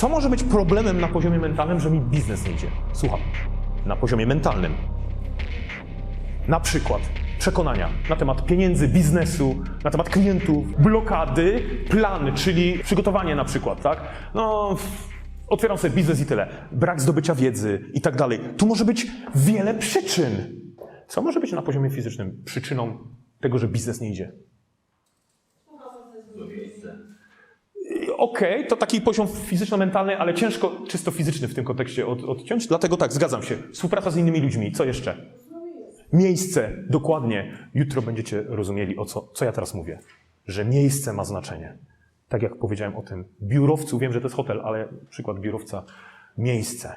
Co może być problemem na poziomie mentalnym, że mi biznes nie idzie? Słucham. Na poziomie mentalnym. Na przykład przekonania na temat pieniędzy, biznesu, na temat klientów, blokady, plany, czyli przygotowanie na przykład, tak? No, otwieram sobie biznes i tyle. Brak zdobycia wiedzy i tak dalej. Tu może być wiele przyczyn. Co może być na poziomie fizycznym przyczyną tego, że biznes nie idzie? Okej, to taki poziom fizyczno-mentalny, ale ciężko czysto fizyczny w tym kontekście od, odciąć. Dlatego tak, zgadzam się. Współpraca z innymi ludźmi. Co jeszcze? Miejsce, dokładnie. Jutro będziecie rozumieli, o co, co ja teraz mówię. Że miejsce ma znaczenie. Tak jak powiedziałem o tym biurowcu, wiem, że to jest hotel, ale przykład biurowca. Miejsce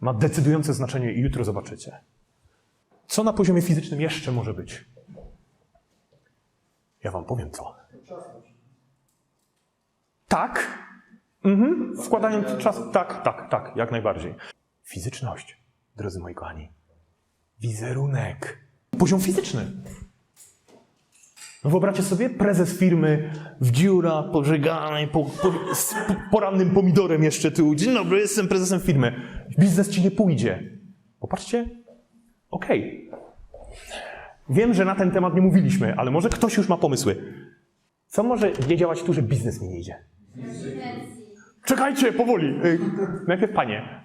ma decydujące znaczenie i jutro zobaczycie. Co na poziomie fizycznym jeszcze może być? Ja wam powiem co. Tak. Mhm. Wkładając czas. Tak, tak, tak, jak najbardziej. Fizyczność, drodzy moi kochani. Wizerunek. Poziom fizyczny. No wyobraźcie sobie, prezes firmy w dziura, pożeganej, po, po, z po- porannym pomidorem jeszcze tu. Dzień dobry, jestem prezesem firmy. Biznes ci nie pójdzie. Popatrzcie. Okej. Wiem, że na ten temat nie mówiliśmy, ale może ktoś już ma pomysły. Co może nie działać tu, że biznes mi nie idzie? Czekajcie, powoli. Y, Najpierw panie.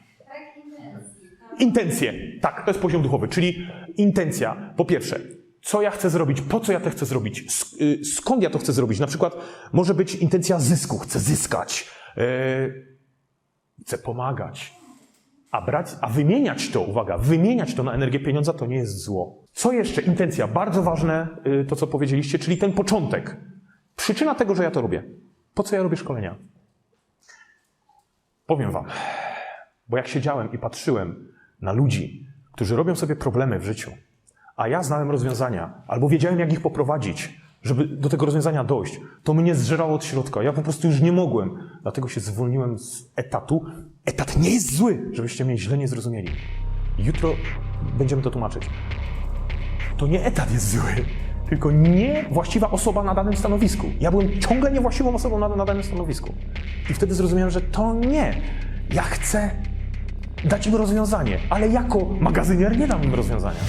Intencje. Tak, to jest poziom duchowy, czyli intencja. Po pierwsze, co ja chcę zrobić, po co ja to chcę zrobić, y, skąd ja to chcę zrobić. Na przykład może być intencja zysku, chcę zyskać, y, chcę pomagać. A brać, a wymieniać to, uwaga, wymieniać to na energię pieniądza to nie jest zło. Co jeszcze? Intencja, bardzo ważne, to co powiedzieliście, czyli ten początek. Przyczyna tego, że ja to robię. Po co ja robię szkolenia? Powiem wam, bo jak siedziałem i patrzyłem na ludzi, którzy robią sobie problemy w życiu, a ja znałem rozwiązania, albo wiedziałem, jak ich poprowadzić, żeby do tego rozwiązania dojść, to mnie zżerało od środka. Ja po prostu już nie mogłem. Dlatego się zwolniłem z etatu. Etat nie jest zły, żebyście mnie źle nie zrozumieli. Jutro będziemy to tłumaczyć. To nie etat jest zły, tylko niewłaściwa osoba na danym stanowisku. Ja byłem ciągle niewłaściwą osobą na, na danym stanowisku. I wtedy zrozumiałem, że to nie. Ja chcę dać im rozwiązanie, ale jako magazynier nie dam im rozwiązania.